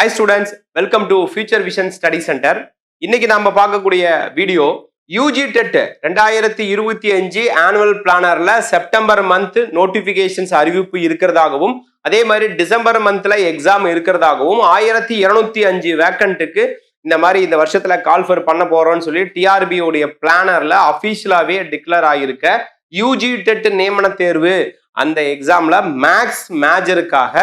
Hi students welcome to future vision study center இன்னைக்கு நாம பார்க்கக்கூடிய வீடியோ யூஜி டெட் ரெண்டாயிரத்தி இருபத்தி அஞ்சு ஆனுவல் பிளானர்ல செப்டம்பர் மந்த் நோட்டிபிகேஷன்ஸ் அறிவிப்பு இருக்கிறதாகவும் அதே மாதிரி டிசம்பர் மந்த்ல எக்ஸாம் இருக்கிறதாகவும் ஆயிரத்தி இருநூத்தி அஞ்சு வேக்கண்ட்டுக்கு இந்த மாதிரி இந்த வருஷத்துல கால்ஃபர் பண்ண போறோம்னு சொல்லி டிஆர்பி உடைய பிளானர்ல அபிஷியலாவே டிக்ளேர் ஆகியிருக்க யூஜி டெட் நியமன தேர்வு. அந்த எக்ஸாம்ல மேக்ஸ் மேஜருக்காக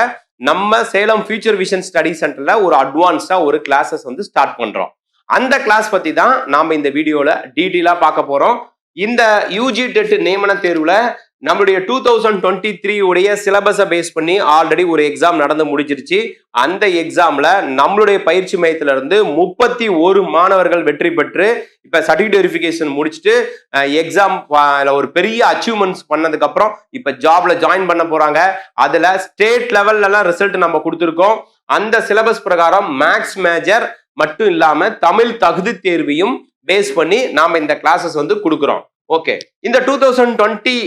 நம்ம சேலம் ஃபியூச்சர் விஷன் ஸ்டடி சென்டர்ல ஒரு அட்வான்ஸ்டா ஒரு கிளாஸஸ் வந்து ஸ்டார்ட் பண்றோம். அந்த கிளாஸ் பத்தி தான் நாம இந்த வீடியோல டீட்டெயிலா பார்க்க போறோம். இந்த யூஜி டெட் நியமன தேர்வுல நம்மளுடைய டூ தௌசண்ட் டுவெண்ட்டி த்ரீ உடைய சிலபஸை பேஸ் பண்ணி ஆல்ரெடி ஒரு எக்ஸாம் நடந்து முடிஞ்சிருச்சு. அந்த எக்ஸாம்ல நம்மளுடைய பயிற்சி மையத்துல இருந்து முப்பத்தி ஒரு மாணவர்கள் வெற்றி பெற்று இப்ப சர்டிஃபிகேட் வெரிஃபிகேஷன் முடிச்சுட்டு எக்ஸாம் ஒரு பெரிய அச்சீவ்மெண்ட்ஸ் பண்ணதுக்கு அப்புறம் இப்ப ஜாப்ல ஜாயின் பண்ண போறாங்க. அதுல ஸ்டேட் லெவல்லலாம் ரிசல்ட் நம்ம கொடுத்துருக்கோம். அந்த சிலபஸ் பிரகாரம் மேக்ஸ் மேஜர் மட்டும் இல்லாம தமிழ் தகுதி தேர்வையும் பேஸ் பண்ணி நாம இந்த கிளாஸஸ் வந்து கொடுக்குறோம். ஓகே இந்த two thousand twenty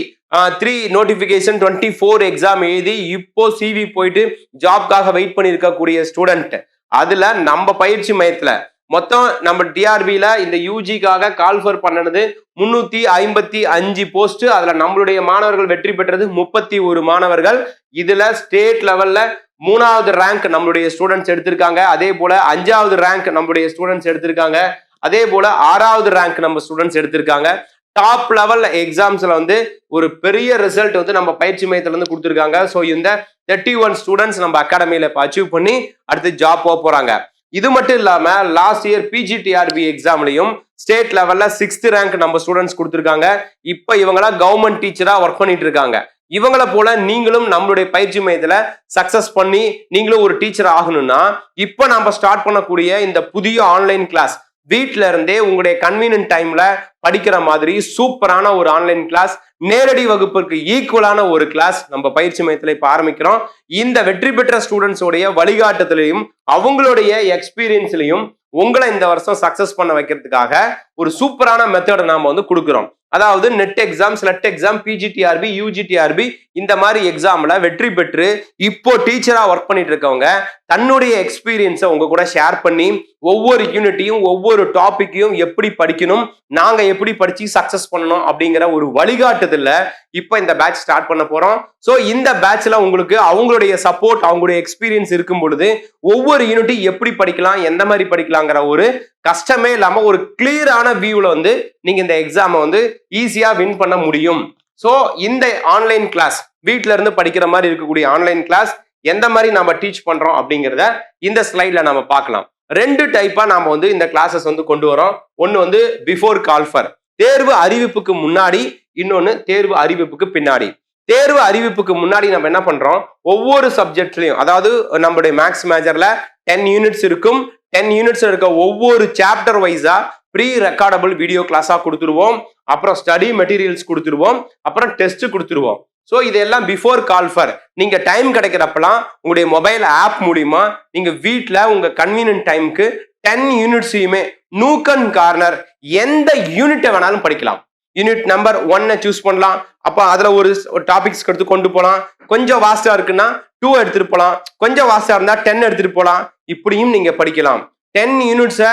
three notification twenty four exam எழுதி இப்போ சிவி போயிட்டு ஜாப்காக வெயிட் பண்ணியிருக்கக்கூடிய ஸ்டூடெண்ட் அதில் நம்ம பயிற்சி மையத்தில் மொத்தம் நம்ம டிஆர்பியில் இந்த யூஜிக்காக கால்ஃபர் பண்ணினது முந்நூற்றி ஐம்பத்தி அஞ்சு போஸ்ட் அதில் நம்மளுடைய மாணவர்கள் வெற்றி பெற்றது முப்பத்தி ஒரு மாணவர்கள். இதில் ஸ்டேட் லெவலில் மூணாவது ரேங்க் நம்மளுடைய ஸ்டூடெண்ட்ஸ் எடுத்திருக்காங்க. அதே போல் அஞ்சாவது ரேங்க் நம்மளுடைய ஸ்டூடெண்ட்ஸ் எடுத்திருக்காங்க. அதே போல் ஆறாவது ரேங்க் நம்ம ஸ்டூடெண்ட்ஸ் எடுத்திருக்காங்க. டாப் லெவல் எக்ஸாம்ஸ்ல வந்து ஒரு பெரிய ரிசல்ட் வந்து நம்ம பயிற்சி மையத்துல இருந்து கொடுத்துருக்காங்க. ஸோ இந்த தேர்ட்டி ஒன் ஸ்டூடெண்ட்ஸ் நம்ம அகாடமியில இப்போ அச்சீவ் பண்ணி அடுத்து ஜாப் போக போறாங்க. இது மட்டும் இல்லாம லாஸ்ட் இயர் பிஜிடிஆர்பி எக்ஸாம்லயும் ஸ்டேட் லெவல்ல சிக்ஸ்த் ரேங்க் நம்ம ஸ்டூடெண்ட்ஸ் கொடுத்துருக்காங்க. இப்போ இவங்களாம் கவர்மெண்ட் டீச்சரா ஒர்க் பண்ணிட்டு இருக்காங்க. இவங்கள போல நீங்களும் நம்மளுடைய பயிற்சி மையத்துல சக்சஸ் பண்ணி நீங்களும் ஒரு டீச்சர் ஆகணும்னா இப்போ நம்ம ஸ்டார்ட் பண்ணக்கூடிய இந்த புதிய ஆன்லைன் கிளாஸ் வீட்டில இருந்தே உங்களுடைய கன்வீனியன்ட் டைம்ல படிக்கிற மாதிரி சூப்பரான ஒரு ஆன்லைன் கிளாஸ் நேரடி வகுப்பிற்கு ஈக்குவலான ஒரு கிளாஸ் நம்ம பயிற்சி மையத்தில் இப்ப ஆரம்பிக்கிறோம். இந்த வெற்றி பெற்ற ஸ்டூடெண்ட்ஸோடைய வழிகாட்டத்திலையும் அவங்களுடைய எக்ஸ்பீரியன்ஸ்லையும் உங்களை இந்த வருஷம் சக்சஸ் பண்ண வைக்கிறதுக்காக ஒரு சூப்பரான மெத்தடை நாம வந்து கொடுக்குறோம். அதாவது net exam SLET exam PGTRB UGTRB இந்த மாதிரி எக்ஸாம்ல வெற்றி பெற்று இப்போ டீச்சரா ஒர்க் பண்ணிட்டு இருக்கவங்க தன்னுடைய எக்ஸ்பீரியன்ஸை உங்க கூட ஷேர் பண்ணி ஒவ்வொரு யூனிட்டையும் ஒவ்வொரு டாப்பிக்கையும் எப்படி படிக்கணும் நாங்க எப்படி படிச்சு சக்சஸ் பண்ணணும் அப்படிங்கிற ஒரு வழிகாட்டுதல்ல இப்போ இந்த பேட்ச் ஸ்டார்ட் பண்ண போறோம். ஸோ இந்த பேட்ச்ல உங்களுக்கு அவங்களுடைய சப்போர்ட் அவங்களுடைய எக்ஸ்பீரியன்ஸ் இருக்கும் பொழுது ஒவ்வொரு யூனிட்டையும் எப்படி படிக்கலாம் எந்த மாதிரி படிக்கலாங்கிற ஒரு கஷ்டமே இல்லாமல் ஒரு கிளியரான வியூவில் வந்து நீங்கள் இந்த எக்ஸாமை வந்து ஈஸியாக வின் பண்ண முடியும். ஸோ இந்த ஆன்லைன் கிளாஸ் வீட்ல இருந்து படிக்கிற மாதிரி இருக்கக்கூடிய ஆன்லைன் கிளாஸ் எந்த மாதிரி நம்ம டீச் பண்ணுறோம் அப்படிங்கிறத இந்த ஸ்லைடில் நம்ம பார்க்கலாம். ரெண்டு டைப்பாக நாம் வந்து இந்த கிளாஸஸ் வந்து கொண்டு வரோம் ஒன்று வந்து பிஃபோர் கால்ஃபர் தேர்வு அறிவிப்புக்கு முன்னாடி இன்னொன்று தேர்வு அறிவிப்புக்கு பின்னாடி. தேர்வு அறிவிப்புக்கு முன்னாடி நம்ம என்ன பண்றோம்? ஒவ்வொரு சப்ஜெக்ட்லையும் அதாவது நம்மளுடைய மேக்ஸ் மேஜர்ல டென் யூனிட்ஸ் இருக்கும். டென் யூனிட்ஸ் இருக்க ஒவ்வொரு சாப்டர் வைஸா ப்ரீ ரெக்கார்டபிள் வீடியோ கிளாஸாக கொடுத்துருவோம் அப்புறம் ஸ்டடி மெட்டீரியல்ஸ் கொடுத்துருவோம் அப்புறம் டெஸ்ட் கொடுத்துருவோம் ஸோ இதெல்லாம் பிஃபோர் கால்ஃபர் நீங்கள் டைம் கிடைக்கிறப்பலாம் உங்களுடைய மொபைல் ஆப் மூலிமா நீங்கள் வீட்டில் உங்கள் கன்வீனியன்ட் டைமுக்கு டென் யூனிட்ஸையுமே நூக்கன் கார்னர் எந்த யூனிட்டை வேணாலும் படிக்கலாம். யூனிட் நம்பர் ஒன்னை சூஸ் பண்ணலாம். அப்போ அதில் ஒரு டாபிக்ஸ் எடுத்து கொண்டு போகலாம் கொஞ்சம் வாஸ்டாக இருக்குன்னா டூ எடுத்துகிட்டு போகலாம் கொஞ்சம் வாஸ்டாக இருந்தால் டென் எடுத்துகிட்டு போகலாம் இப்படியும் நீங்கள் படிக்கலாம். டென் யூனிட்ஸை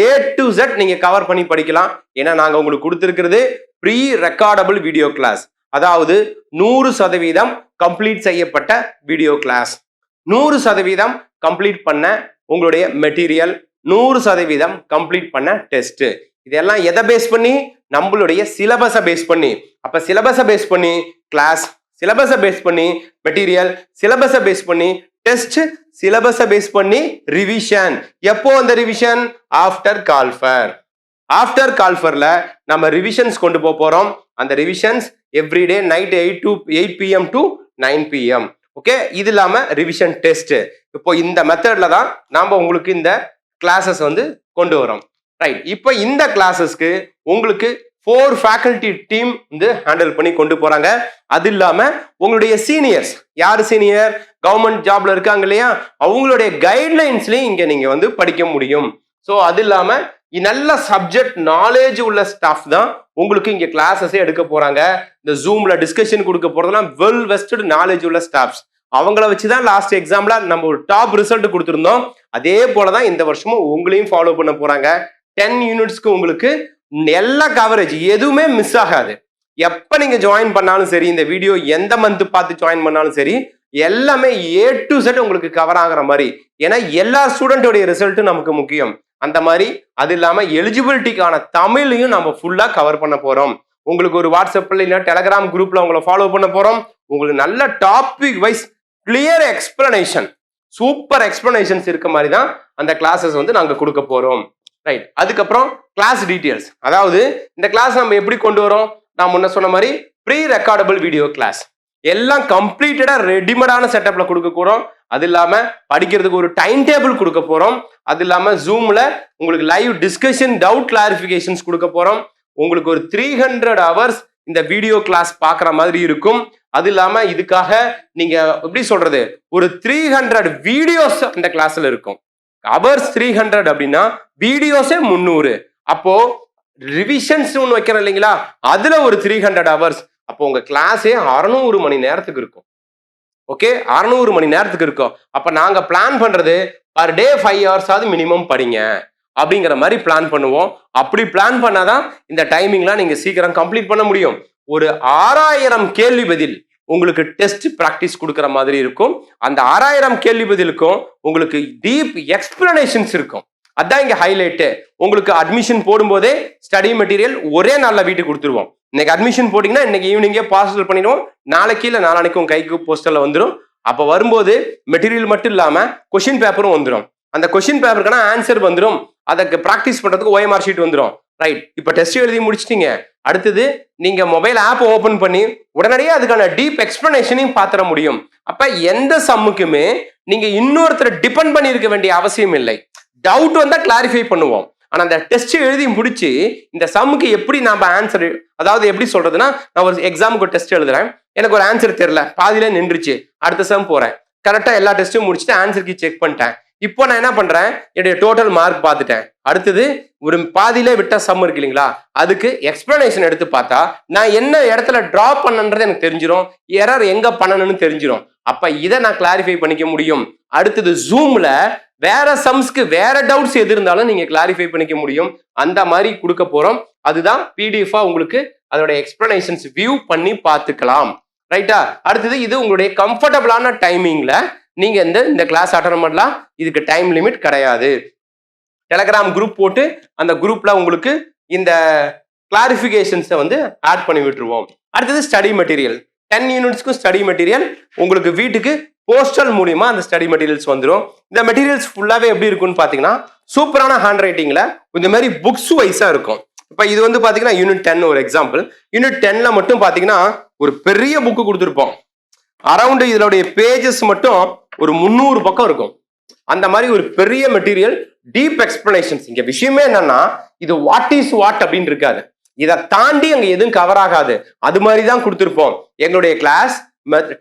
ஏ டு செட் நீங்கள் கவர் பண்ணி படிக்கலாம். ஏன்னா நாங்கள் உங்களுக்கு கொடுத்துருக்கிறது ப்ரீ ரெக்கார்டபுள் வீடியோ கிளாஸ் அதாவது நூறு சதவீதம் கம்ப்ளீட் செய்யப்பட்ட வீடியோ கிளாஸ் நூறு சதவீதம் கம்ப்ளீட் பண்ண உங்களுடைய மெட்டீரியல் நூறு சதவீதம் கம்ப்ளீட் பண்ண டெஸ்ட்டு இதெல்லாம் எதை பேஸ் பண்ணி? நம்மளுடைய சிலபஸை பேஸ் பண்ணி. அப்ப சிலபஸை பேஸ் பண்ணி கிளாஸ் சிலபஸை பேஸ் பண்ணி மெட்டீரியல் சிலபஸை பேஸ் பண்ணி டெஸ்ட் சிலபஸை பேஸ் பண்ணி ரிவிஷன் எப்போ அந்த revision after call for after கால்ஃபர்ல நம்ம ரிவிஷன்ஸ் கொண்டு போக போறோம். அந்த revisions everyday night eight to eight PM to nine PM okay இது இல்லாம ரிவிஷன் டெஸ்ட் இப்போ இந்த மெத்தட்ல தான் நாம உங்களுக்கு இந்த கிளாஸஸ் வந்து கொண்டு வரோம். ரைட் இப்போ இந்த கிளாஸஸ்க்கு உங்களுக்கு ஃபோர் ஃபேக்கல்டி டீம் வந்து ஹேண்டில் பண்ணி கொண்டு போறாங்க. அது இல்லாம உங்களுடைய சீனியர்ஸ் யார் சீனியர் கவர்மெண்ட் ஜாப்ல இருக்காங்க இல்லையா? அவங்களுடைய கைட்லைன்ஸ்லயும் இங்க நீங்க வந்து படிக்க முடியும். ஸோ அது இல்லாம நல்ல சப்ஜெக்ட் நாலேஜ் உள்ள ஸ்டாஃப் தான் உங்களுக்கு இங்க கிளாஸஸே எடுக்க போறாங்க. இந்த ஜூம்ல டிஸ்கஷன் கொடுக்க போறதெல்லாம் வெல் வெஸ்டட் நாலேஜ் உள்ள ஸ்டாஃப்ஸ் அவங்கள வச்சு தான் லாஸ்ட் எக்ஸாம்ல நம்ம ஒரு டாப் ரிசல்ட் கொடுத்துருந்தோம். அதே போல தான் இந்த வருஷமும் உங்களையும் ஃபாலோ பண்ண போறாங்க. டென் யூனிட்ஸ்க்கு உங்களுக்கு எல்லா கவரேஜ் எதுவுமே மிஸ் ஆகாது. எப்போ நீங்கள் ஜாயின் பண்ணாலும் சரி இந்த வீடியோ எந்த மந்த் பார்த்து ஜாயின் பண்ணாலும் சரி எல்லாமே ஏ டு செட் உங்களுக்கு கவர் ஆகிற மாதிரி. ஏன்னா எல்லா ஸ்டூடெண்ட்டோடைய ரிசல்ட்டும் நமக்கு முக்கியம். அந்த மாதிரி அது இல்லாமல் எலிஜிபிலிட்டிக்கான தமிழையும் நம்ம ஃபுல்லாக கவர் பண்ண போகிறோம் உங்களுக்கு ஒரு வாட்ஸ்அப்பில் இல்லைனா டெலகிராம் குரூப்பில் உங்களை ஃபாலோ பண்ண போகிறோம் உங்களுக்கு நல்ல topic wise clear explanation super explanations இருக்க மாதிரி தான் அந்த கிளாஸஸ் வந்து நாங்கள் கொடுக்க போகிறோம் ரைட் அதுக்கப்புறம் கிளாஸ் டீட்டெயில்ஸ் அதாவது இந்த கிளாஸ் நம்ம எப்படி கொண்டு வரோம்? நான் முன்ன சொன்ன மாதிரி ப்ரீ ரெக்கார்டபிள் வீடியோ கிளாஸ் எல்லாம் கம்ப்ளீட்டடாக ரெடிமேடான செட்டப்பில் கொடுக்க போகிறோம் அது இல்லாமல் படிக்கிறதுக்கு ஒரு டைம் டேபிள் கொடுக்க போகிறோம் அது இல்லாமல் ஜூமில் உங்களுக்கு லைவ் டிஸ்கஷன் டவுட் கிளாரிஃபிகேஷன்ஸ் கொடுக்க போகிறோம் உங்களுக்கு ஒரு த்ரீ ஹண்ட்ரட் ஹவர்ஸ் இந்த வீடியோ கிளாஸ் பார்க்குற மாதிரி இருக்கும். அது இல்லாமல் இதுக்காக நீங்கள் எப்படி சொல்கிறது ஒரு த்ரீ ஹண்ட்ரட் வீடியோஸ் இந்த கிளாஸில் இருக்கும். ஹவர்ஸ் த்ரீ ஹண்ட்ரட் அப்படின்னா வீடியோஸே முந்நூறு. அப்போ ரிவிஷன்ஸ் ஒன்று வைக்கிறோம் இல்லைங்களா? அதுல ஒரு த்ரீ ஹண்ட்ரட் ஹவர்ஸ் அப்போ உங்க கிளாஸே அறநூறு மணி நேரத்துக்கு இருக்கும். ஓகே அறநூறு மணி நேரத்துக்கு இருக்கும். அப்ப நாங்க பிளான் பண்றது பர் டே ஃபைவ் ஹவர்ஸ் ஆகுது மினிமம் படிங்க. அப்படிங்கிற மாதிரி பிளான் பண்ணுவோம். அப்படி பிளான் பண்ணாதான் இந்த டைமிங்லாம் நீங்க சீக்கிரம் கம்ப்ளீட் பண்ண முடியும். ஒரு ஆறாயிரம் கேள்வி பதில். உங்களுக்கு டெஸ்ட் ப்ராக்டிஸ் கொடுக்குற மாதிரி இருக்கும். அந்த ஆறாயிரம் கேள்வி பதிலுக்கும் உங்களுக்கு டீப் எக்ஸ்பிளனேஷன்ஸ் இருக்கும். அதான் இங்க ஹைலைட்டு உங்களுக்கு அட்மிஷன் போடும்போதே ஸ்டடி மெட்டீரியல் ஒரே நாளில் வீட்டுக்கு கொடுத்துருவோம். இன்னைக்கு அட்மிஷன் போட்டிங்கன்னா இன்னைக்கு ஈவினிங்கே பார்சல் பண்ணிடுவோம். நாளைக்கு இல்லை நாளானைக்கு கைக்கு போஸ்டரில் வந்துடும் அப்போ வரும்போது மெட்டீரியல் மட்டும் இல்லாமல் கொஷின் பேப்பரும் வந்துடும் அந்த கொஷின் பேப்பருக்கான ஆன்சர் வந்துடும் அதுக்கு ப்ராக்டிஸ் பண்ணுறதுக்கு ஓஎம்ஆர் ஷீட் வந்துடும் ரைட் இப்போ டெஸ்ட் எழுதி முடிச்சிட்டீங்க. அடுத்தது நீங்க மொபைல் ஆப் ஓபன் பண்ணி உடனடியே அதுக்கான டீப் எக்ஸ்பிளனேஷனையும் பாத்திர முடியும். அப்ப எந்த சம்முக்குமே நீங்க இன்னொருத்தரை டிபெண்ட் பண்ணியிருக்க வேண்டிய அவசியம் இல்லை. டவுட் வந்தா கிளாரிஃபை பண்ணுவோம். ஆனா அந்த டெஸ்ட் எழுதி முடிச்சு இந்த சம்முக்கு எப்படி நாம ஆன்சர் அதாவது எப்படி சொல்றதுன்னா நான் ஒரு எக்ஸாமுக்கு ஒரு டெஸ்ட் எழுதுறேன். எனக்கு ஒரு ஆன்சர் தெரியல. பாதியில நின்றுச்சு. அடுத்த சம் போறேன். கரெக்டா எல்லா டெஸ்ட்டும் முடிச்சுட்டு ஆன்சருக்கு செக் பண்ணிட்டேன். இப்போ நான் என்ன பண்றேன்? என்னுடைய டோட்டல் மார்க் பார்த்துட்டேன். அடுத்தது ஒரு பாதியில விட்ட சம் இருக்கு இல்லைங்களா? அதுக்கு எக்ஸ்பிளனேஷன் எடுத்து பார்த்தா நான் என்ன இடத்துல டிராப் பண்ணன்றது எனக்கு தெரிஞ்சிடும் எரர் எங்க பண்ணணும்னு தெரிஞ்சிடும் அப்ப இதை நான் கிளாரிஃபை பண்ணிக்க முடியும். அடுத்தது ஜூம்ல வேற சம்ஸ்க்கு வேற டவுட்ஸ் எது இருந்தாலும் நீங்க கிளாரிஃபை பண்ணிக்க முடியும். அந்த மாதிரி கொடுக்க போறோம். அதுதான் பிடிஎஃபா உங்களுக்கு அதோட எக்ஸ்பிளனேஷன்ஸ் வியூ பண்ணி பார்த்துக்கலாம். ரைட்டா அடுத்தது இது உங்களுடைய கம்ஃபர்டபுளான டைமிங்ல நீங்க இந்த இந்த கிளாஸ் அட்டன் பண்ணலாம் இதுக்கு டைம் லிமிட் கிடையாது. டெலகிராம் குரூப் போட்டு அந்த குரூப்ல உங்களுக்கு இந்த கிளாரிஃபிகேஷன்ஸை வந்து ஆட் பண்ணி விட்டுருவோம். அடுத்தது ஸ்டடி மெட்டீரியல் டென் யூனிட்ஸ்க்கும் ஸ்டடி மெட்டீரியல் உங்களுக்கு வீட்டுக்கு போஸ்டல் மூலியமா அந்த ஸ்டடி மெட்டீரியல்ஸ் வந்துடும் இந்த மெட்டீரியல்ஸ் ஃபுல்லாகவே எப்படி இருக்கும்னு பார்த்தீங்கன்னா சூப்பரான ஹேண்ட் ரைட்டிங்ல இந்த மாதிரி புக்ஸ் வைஸா இருக்கும். இப்போ இது வந்து பார்த்தீங்கன்னா யூனிட் டென் ஒரு எக்ஸாம்பிள் யூனிட் டென்ல மட்டும் பார்த்தீங்கன்னா ஒரு பெரிய புக்கு கொடுத்துருப்போம். அரௌண்ட் இதனுடைய பேஜஸ் மட்டும் ஒரு முந்நூறு பக்கம் இருக்கும். அந்த மாதிரி ஒரு பெரிய மெட்டீரியல் டீப் எக்ஸ்பிளனேஷன்ஸ் இங்க விஷயமே என்னன்னா இது வாட் இஸ் வாட் அப்படின்னு இருக்காது. இதை தாண்டி அங்க எதுவும் கவர் ஆகாது. அது மாதிரி தான் கொடுத்துருப்போம். எங்களுடைய கிளாஸ்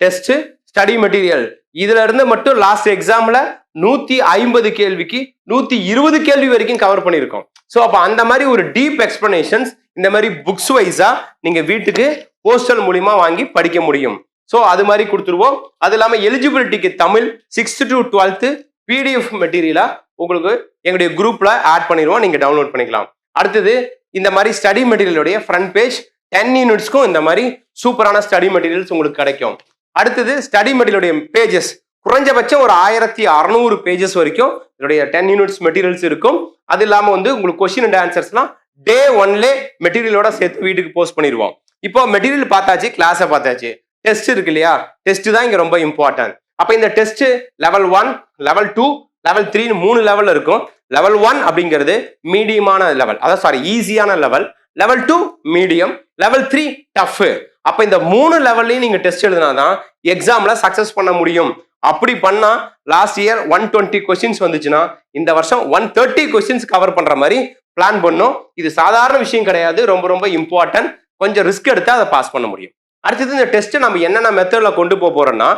டெஸ்ட் ஸ்டடி மெட்டீரியல் இதுல இருந்து மட்டும் லாஸ்ட் எக்ஸாம்ல நூத்தி ஐம்பது கேள்விக்கு நூத்தி இருபது கேள்வி வரைக்கும் கவர் பண்ணியிருக்கோம். ஸோ அப்போ அந்த மாதிரி ஒரு டீப் எக்ஸ்பிளனேஷன்ஸ் இந்த மாதிரி புக்ஸ் வைஸா நீங்க வீட்டுக்கு போஸ்டல் மூலியமா வாங்கி படிக்க முடியும். ஸோ அது மாதிரி கொடுத்துருவோம். அது இல்லாமல் எலிஜிபிலிட்டிக்கு Tamil sixth to twelfth PDF மெட்டீரியலா உங்களுக்கு எங்களுடைய குரூப்ல ஆட் பண்ணிடுவோம். நீங்க டவுன்லோட் பண்ணிக்கலாம். அடுத்தது இந்த மாதிரி ஸ்டடி மெட்டீரியலுடைய ஃப்ரண்ட் பேஜ் டென் யூனிட்ஸ்க்கும் இந்த மாதிரி சூப்பரான ஸ்டடி மெட்டீரியல்ஸ் உங்களுக்கு கிடைக்கும். அடுத்தது ஸ்டடி மெட்டீரியலுடைய பேஜஸ் குறைஞ்சபட்சம் ஒரு ஆயிரத்தி அறநூறு பேஜஸ் வரைக்கும் இதனுடைய டென் யூனிட்ஸ் மெட்டீரியல்ஸ் இருக்கும். அது இல்லாமல் வந்து உங்களுக்கு கொஸ்டின் அண்ட் ஆன்சர்ஸ்லாம் டே ஒன்லே மெட்டீரியலோட சேர்த்து வீட்டுக்கு போஸ்ட் பண்ணிடுவோம். இப்போ மெட்டீரியல் பார்த்தாச்சு கிளாஸை பார்த்தாச்சு. டெஸ்ட் இருக்கு இல்லையா? டெஸ்ட் தான் இங்க ரொம்ப இம்பார்ட்டன்ட் அப்ப இந்த test level one level two level த்ரீன்னு மூணு லெவல் இருக்கும். லெவல் ஒன் அப்படிங்கிறது மீடியமான லெவல் அதாவது சாரி ஈஸியான level level two medium level three tough அப்ப இந்த மூணு லெவல்லையும் நீங்க டெஸ்ட் எழுதினாதான் எக்ஸாம்ல சக்சஸ் பண்ண முடியும். அப்படி பண்ணா last year one twenty questions வந்துச்சுன்னா இந்த வருஷம் ஒன் தேர்ட்டி கொஸ்டின்ஸ் கவர் பண்ற மாதிரி பிளான் பண்ணோம். இது சாதாரண விஷயம் கிடையாது. ரொம்ப ரொம்ப இம்பார்ட்டன்ட் கொஞ்சம் ரிஸ்க் எடுத்து அதை பாஸ் பண்ண முடியும். அடுத்தது இந்த டெஸ்ட் நம்ம என்னென்ன மெத்தடில் கொண்டு போக போறோம்னா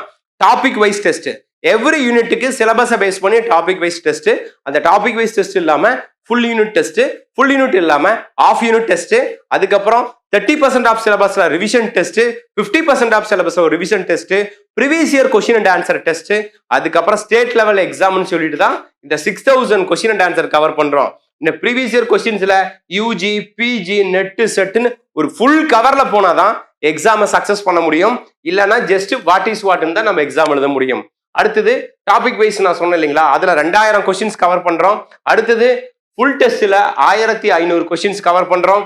டாபிக் வைஸ் டெஸ்ட் எவ்ரி யூனிட்டுக்கு சிலபஸை பேஸ் பண்ணி டாபிக் வைஸ் டெஸ்ட் அந்த டாபிக் வைஸ் டெஸ்ட் இல்லாம full unit test full unit இல்லாம ஆஃப் யூனிட் டெஸ்ட் அதுக்கப்புறம் thirty percent of சிலபஸ்ல revision test fifty percent of syllabus revision test previous year question and answer test அதுக்கப்புறம் state level எக்ஸாம்னு சொல்லிட்டு தான் இந்த six thousand question and answer cover பண்றோம். இந்த previous year கொஸ்டின்ஸ்ல யூஜி பிஜி நெட்டு செட்டுன்னு ஒரு ஃபுல் கவர்ல போனாதான் எக்ஸாமை சக்சஸ் பண்ண முடியும். இல்லைன்னா ஜஸ்ட் வாட் இஸ் வாட்னு தான் நம்ம எக்ஸாம் எழுத முடியும். அடுத்தது டாபிக் வைஸ் நான் சொன்னேன் இல்லைங்களா? அதில் ரெண்டாயிரம் கொஸ்டின்ஸ் கவர் பண்ணுறோம் அடுத்தது ஃபுல் டெஸ்ட்டில் ஆயிரத்தி ஐநூறு கொஸ்டின்ஸ் கவர் பண்ணுறோம்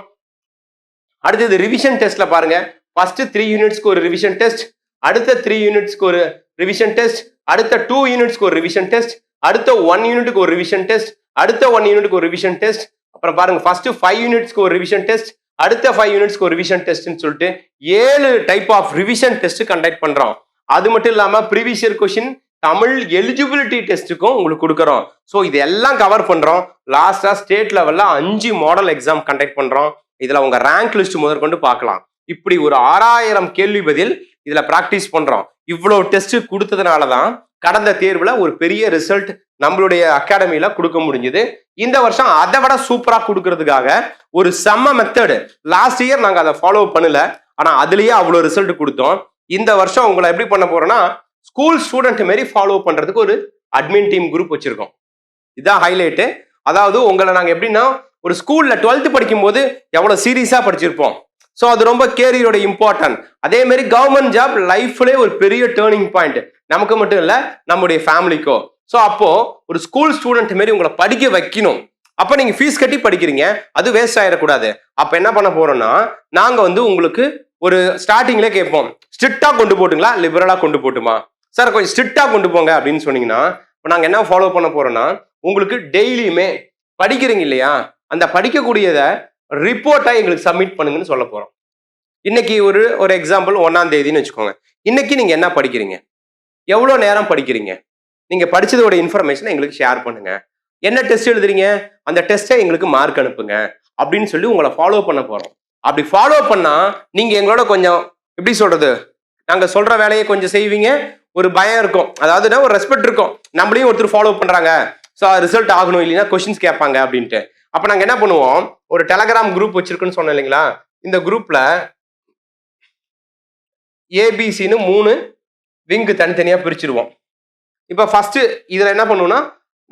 அடுத்தது ரிவிஷன் டெஸ்ட்டில் பாருங்க. ஃபஸ்ட்டு த்ரீ யூனிட்ஸ்க்கு ஒரு ரிவிஷன் டெஸ்ட் அடுத்த த்ரீ யூனிட்ஸ்க்கு ஒரு ரிவிஷன் டெஸ்ட் அடுத்த டூ யூனிட்ஸ்க்கு ஒரு ரிவிஷன் டெஸ்ட் அடுத்த ஒன் யூனிட்டுக்கு ஒரு ரிவிஷன் டெஸ்ட் அடுத்த ஒன் யூனிட்டுக்கு ஒரு ரிவிஷன் டெஸ்ட் அப்புறம் பாருங்க ஃபர்ஸ்ட் ஃபைவ் யூனிட்ஸ்க்கு ஒரு ரிவிஷன் டெஸ்ட் அடுத்த ஃபைவ் யூனிட்ஸ்க்கு ஒரு ரிவிஷன் டெஸ்ட்னு சொல்லிட்டு ஏழு type of revision test conduct பண்றோம். அது மட்டும் இல்லாம previous year question Tamil eligibility டெஸ்ட்டுக்கும் உங்களுக்கு கொடுக்குறோம். ஸோ இது எல்லாம் கவர் பண்ணுறோம் லாஸ்ட்டாக ஸ்டேட் லெவலில் அஞ்சு மாடல் எக்ஸாம் கண்டக்ட் பண்ணுறோம் இதில் உங்கள் ரேங்க் லிஸ்ட் முதற்கொண்டு பார்க்கலாம். இப்படி ஒரு ஆறாயிரம் கேள்வி பதில் இதில் ப்ராக்டிஸ் பண்ணுறோம் இவ்வளோ டெஸ்ட்டு கொடுத்ததுனால தான் கடந்த தேர்வில் ஒரு பெரிய ரிசல்ட் நம்மளுடைய அகாடமியில கொடுக்க முடிஞ்சது. இந்த வருஷம் அதை விட சூப்பரா கொடுக்கறதுக்காக ஒரு செம்ம மெத்தடு லாஸ்ட் இயர் நாங்கள் அதை ஃபாலோ பண்ணல. ஆனா அதுலயே அவ்வளோ ரிசல்ட் கொடுத்தோம். இந்த வருஷம் உங்களை எப்படி பண்ண போறோம்னா ஸ்கூல் ஸ்டூடெண்ட் மாரி ஃபாலோ பண்றதுக்கு ஒரு அட்மின் டீம் குரூப் வச்சிருக்கோம். இதான் ஹைலைட்டு அதாவது உங்களை நாங்கள் எப்படின்னா ஒரு ஸ்கூல்ல டுவெல்த்து படிக்கும்போது எவ்வளோ சீரியஸாக படிச்சிருப்போம். ஸோ அது ரொம்ப கேரியரோட இம்பார்ட்டன்ட் அதே மாதிரி கவர்மெண்ட் ஜாப் லைஃப்லேயே ஒரு பெரிய டேர்னிங் பாயிண்ட் நமக்கு மட்டும் இல்லை நம்முடைய ஃபேமிலிக்கோ ஸோ அப்போ ஒரு ஸ்கூல் ஸ்டூடெண்ட் மாரி உங்களை படிக்க வைக்கணும். அப்போ நீங்க ஃபீஸ் கட்டி படிக்கிறீங்க அது வேஸ்ட் ஆயிடக்கூடாது. அப்ப என்ன பண்ண போறோம்னா நாங்க வந்து உங்களுக்கு ஒரு ஸ்டார்டிங்ல கேட்போம். ஸ்ட்ரிக்டா கொண்டு போட்டுங்களா லிபரலா கொண்டு போட்டுமா? சார் கொஞ்சம் ஸ்ட்ரிக்டா கொண்டு போங்க அப்படின்னு சொன்னீங்கன்னா இப்போ நாங்க என்ன ஃபாலோ பண்ண போறோம்னா உங்களுக்கு டெய்லியுமே படிக்கிறீங்க இல்லையா? அந்த படிக்கக்கூடியதை ரிப்போர்ட்டாக எங்களுக்கு சப்மிட் பண்ணுங்கன்னு சொல்ல போகிறோம் இன்னைக்கு ஒரு ஒரு எக்ஸாம்பிள் ஒன்றாம் தேதின்னு வச்சுக்கோங்க. இன்னைக்கு நீங்கள் என்ன படிக்கிறீங்க? எவ்வளோ நேரம் படிக்கிறீங்க? நீங்கள் படிச்சதோட இன்ஃபர்மேஷனை எங்களுக்கு ஷேர் பண்ணுங்க. என்ன டெஸ்ட் எழுதுறீங்க? அந்த டெஸ்ட்டை எங்களுக்கு மார்க் அனுப்புங்க. அப்படின்னு சொல்லி உங்களை ஃபாலோ பண்ண போகிறோம் அப்படி ஃபாலோ பண்ணால் நீங்கள் எங்களோட கொஞ்சம் எப்படி சொல்கிறது நாங்கள் சொல்கிற வேலையை கொஞ்சம் செய்வீங்க. ஒரு பயம் இருக்கும். அதாவது ஒரு ரெஸ்பெக்ட் இருக்கும். நம்மளையும் ஒருத்தர் ஃபாலோ பண்ணுறாங்க ஸோ ரிசல்ட் ஆகணும் இல்லைன்னா கொஷின்ஸ் கேட்பாங்க அப்படின்ட்டு. அப்ப நாங்க என்ன பண்ணுவோம்? ஒரு டெலகிராம் குரூப் வச்சிருக்குன்னு சொன்னோம் இல்லைங்களா? இந்த குரூப்ல ஏபிசின்னு மூணு விங்கு தனித்தனியா பிரிச்சிருவோம். இப்போ ஃபர்ஸ்ட் இதுல என்ன பண்ணுவோம்னா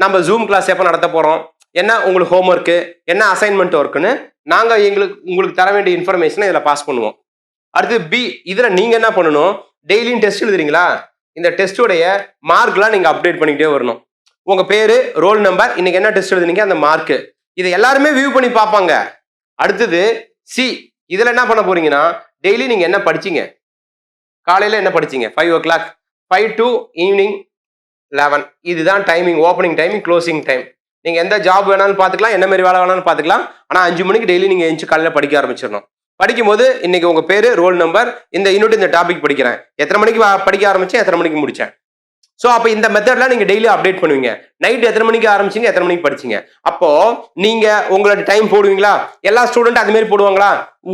நம்ம ஜூம் கிளாஸ் எப்போ நடத்த போறோம்? என்ன உங்களுக்கு ஹோம் ஒர்க்கு என்ன அசைன்மெண்ட் ஒர்க்குன்னு நாங்கள் எங்களுக்கு உங்களுக்கு தர வேண்டிய இன்ஃபர்மேஷனை இதில் பாஸ் பண்ணுவோம். அடுத்து பி இதில் நீங்கள் என்ன பண்ணணும்? டெய்லியும் டெஸ்ட் எழுதுறீங்களா? இந்த டெஸ்ட்டுடைய மார்க்லாம் நீங்கள் அப்டேட் பண்ணிக்கிட்டே வரணும். உங்கள் பேர் ரோல் நம்பர் இன்னைக்கு என்ன டெஸ்ட் எழுதுனீங்க? அந்த மார்க்கு இதை எல்லாருமே வியூ பண்ணி பார்ப்பாங்க. அடுத்தது சி இதில் என்ன பண்ண போறீங்கன்னா டெய்லி நீங்கள் என்ன படிச்சீங்க? காலையில் என்ன படிச்சீங்க? Five o'clock five to evening eleven இதுதான் timing opening timing closing time நீங்கள் எந்த ஜாப் வேணாலும் பார்த்துக்கலாம் என்ன மாதிரி வேலை வேணாலும் பார்த்துக்கலாம். ஆனால் அஞ்சு மணிக்கு டெய்லி நீங்கள் எழுந்து காலையில் படிக்க ஆரம்பிச்சிடணும். படிக்கும்போது இன்னைக்கு உங்கள் பேர் ரோல் நம்பர் இந்த இன்னொட்டு இந்த டாபிக் படிக்கிறேன். எத்தனை மணிக்கு படிக்க ஆரம்பிச்சேன் எத்தனை மணிக்கு முடிச்சேன்? ஸோ அப்போ இந்த மெத்தட்லாம் நீங்கள் டெய்லி அப்டேட் பண்ணுவீங்க. நைட் எத்தனை மணிக்கு ஆரம்பிச்சீங்க எத்தனை மணிக்கு படிச்சீங்க? அப்போ நீங்கள் உங்களோட டைம் போடுவீங்களா? எல்லா ஸ்டூடெண்ட் அதுமாரி போடுவாங்களா?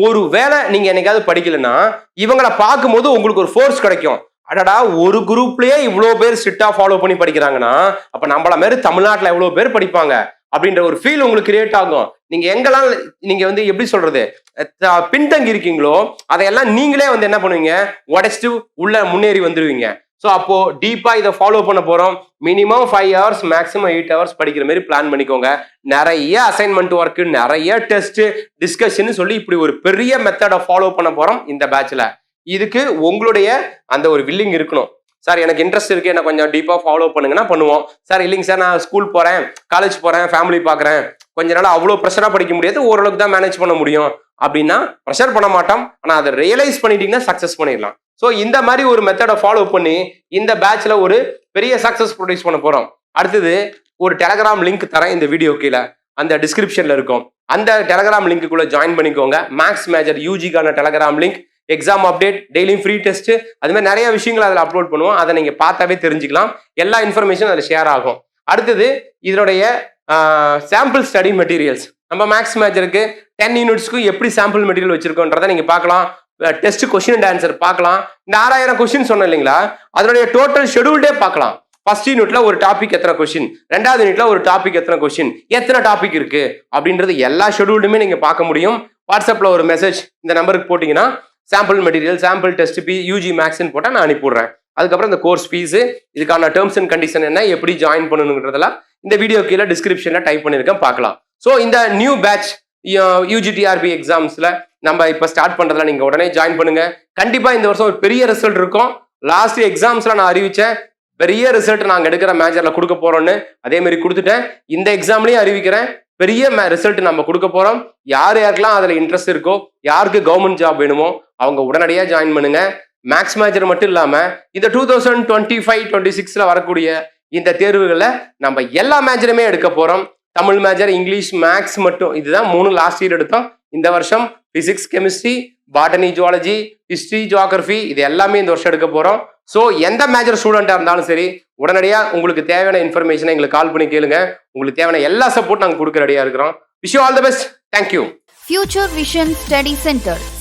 ஒரு வேளை நீங்கள் என்னைக்காவது படிக்கலைன்னா இவங்களை பார்க்கும்போது உங்களுக்கு ஒரு ஃபோர்ஸ் கிடைக்கும். அடடா ஒரு குரூப்லயே இவ்வளோ பேர் ஸ்ட்ரிக்டாக ஃபாலோ பண்ணி படிக்கிறாங்கன்னா அப்போ நம்மள மாதிரி தமிழ்நாட்டில் எவ்வளோ பேர் படிப்பாங்க? அப்படின்ற ஒரு ஃபீல் உங்களுக்கு கிரியேட் ஆகும். நீங்க எங்கெல்லாம் நீங்க வந்து எப்படி சொல்றது? பின்தங்கி இருக்கீங்களோ அதையெல்லாம் நீங்களே வந்து என்ன பண்ணுவீங்க? உடைச்சிட்டு உள்ள முன்னேறி வந்துருவீங்க. ஸோ அப்போ டீப்பா இதை ஃபாலோ பண்ண போறோம். Minimum five hours maximum eight hours படிக்கிற மாதிரி பிளான் பண்ணிக்கோங்க. நிறைய அசைன்மெண்ட் ஒர்க் நிறைய டெஸ்ட் டிஸ்கஷன் சொல்லி இப்படி ஒரு பெரிய மெத்தடை ஃபாலோ பண்ண போறோம் இந்த பேட்ச்ல இதுக்கு உங்களுடைய அந்த ஒரு வில்லிங் இருக்கணும். சார் எனக்கு இன்ட்ரெஸ்ட் இருக்கு. என்ன கொஞ்சம் டீப்பா ஃபாலோ பண்ணுங்கன்னா பண்ணுவோம். சார் இல்லைங்க சார் நான் ஸ்கூல் போறேன் காலேஜ் போறேன் ஃபேமிலி பார்க்குறேன் கொஞ்ச நாள் அவ்வளோ ப்ரெஷராக படிக்க முடியாது. ஓரளவுக்கு தான் மேனேஜ் பண்ண முடியும். அப்படின்னா ப்ரெஷர் பண்ண மாட்டோம். ஆனால் அதை ரியலைஸ் பண்ணிட்டீங்கன்னா சக்ஸஸ் பண்ணிடலாம். ஸோ இந்த மாதிரி ஒரு மெத்தடை ஃபாலோ பண்ணி இந்த பேட்ச்ல ஒரு பெரிய சக்ஸஸ் ப்ரொடியூஸ் பண்ண போகிறோம் அடுத்தது ஒரு டெலகிராம் லிங்க் தரேன் இந்த வீடியோ கீழே. அந்த டிஸ்கிரிப்ஷனில் இருக்கும். அந்த டெலகிராம் லிங்க்குள்ளே ஜாயின் பண்ணிக்கோங்க. மேக்ஸ் மேஜர் யூஜிக்கான டெலகிராம் லிங்க் எக்ஸாம் அப்டேட் டெய்லியும் ஃப்ரீ டெஸ்ட்டு அது மாதிரி நிறைய விஷயங்கள் அதில் அப்லோட் பண்ணுவோம். அதை நீங்கள் பார்த்தாவே தெரிஞ்சுக்கலாம். எல்லா இன்ஃபர்மேஷனும் அதில் ஷேர் ஆகும். அடுத்தது இதனுடைய சாம்பிள் ஸ்டடி மெட்டீரியல்ஸ் நம்ம மேக்ஸ் மேஜருக்கு டென் யூனிட்ஸ்க்கு எப்படி சாம்பிள் மெட்டீரியல் வச்சிருக்கோன்றதை நீங்க பார்க்கலாம். டெஸ்ட் கொஸ்டின் அண்ட் ஆன்சர் பார்க்கலாம். இந்த ஆறாயிரம் கொஸ்டின் சொன்னோம் இல்லைங்களா? அதனுடைய டோட்டல் ஷெடியூல்டே பார்க்கலாம். ஃபர்ஸ்ட் யூனிட்ல ஒரு டாபிக் எத்தனை கொஸ்டின் ரெண்டாவது யூனிட்ல ஒரு டாபிக் எத்தனை கொஸ்டின் எத்தனை டாபிக் இருக்கு? அப்படின்றது எல்லா ஷெடியூல்டுமே நீங்க பார்க்க முடியும். வாட்ஸ்அப்ல ஒரு மெசேஜ் இந்த நம்பருக்கு போட்டீங்கன்னா sample material sample test B UG மேக்ஸ்னு போட்டால் நான் அனுப்பிவிடுறேன். அதுக்கப்புறம் இந்த கோர்ஸ் ஃபீஸு இதுக்கான டேர்ம்ஸ் அண்ட் கண்டிஷன் என்ன எப்படி ஜாயின் பண்ணணுங்கிறதெல்லாம் இந்த வீடியோ கீழே டிஸ்கிரிப்ஷனில் டைப் பண்ணியிருக்கேன் பார்க்கலாம். ஸோ இந்த நியூ பேட்ச் யூஜிடிஆர்பி எக்ஸாம்ஸில் நம்ம இப்போ ஸ்டார்ட் பண்ணுறதுல நீங்கள் உடனே ஜாயின் பண்ணுங்க. கண்டிப்பாக இந்த வருஷம் ஒரு பெரிய ரிசல்ட் இருக்கும். லாஸ்ட் எக்ஸாம்ஸில் நான் அறிவித்தேன் பெரிய ரிசல்ட் நாங்கள் எடுக்கிற மேஜரில் கொடுக்க போகிறோன்னு அதேமாரி கொடுத்துட்டேன். இந்த எக்ஸாம்லேயும் அறிவிக்கிறேன். பெரிய ரிசல்ட் நம்ம கொடுக்க போகிறோம் யார் யாருக்கெல்லாம் அதில் இன்ட்ரெஸ்ட் இருக்கோ யாருக்கு கவர்மெண்ட் ஜாப் வேணுமோ அவங்க உடனடியாக ஜாயின் பண்ணுங்க. மேக்ஸ் மேஜர் மட்டும் இல்லாமல் இந்த two thousand twenty five twenty சிக்ஸில் வரக்கூடிய இந்த தேர்வுகளை நம்ம எல்லா மேஜருமே எடுக்க போகிறோம் தமிழ் மேஜர் இங்கிலீஷ் மேக்ஸ் மட்டும். இதுதான் மூணு லாஸ்ட் இயர் எடுத்தோம். இந்த வருஷம் physics chemistry botany zoology history geography இது எல்லாமே இந்த வருஷம் எடுக்க போகிறோம் ஸோ எந்த மேஜர் ஸ்டூடெண்ட்டாக இருந்தாலும் சரி உடனடியாக உங்களுக்கு தேவையான இன்ஃபர்மேஷனை எங்களுக்கு கால் பண்ணி கேளுங்க. உங்களுக்கு தேவையான எல்லா சப்போர்ட் நாங்கள் கொடுக்க ரெடியாக இருக்கிறோம். Wish all the best thank you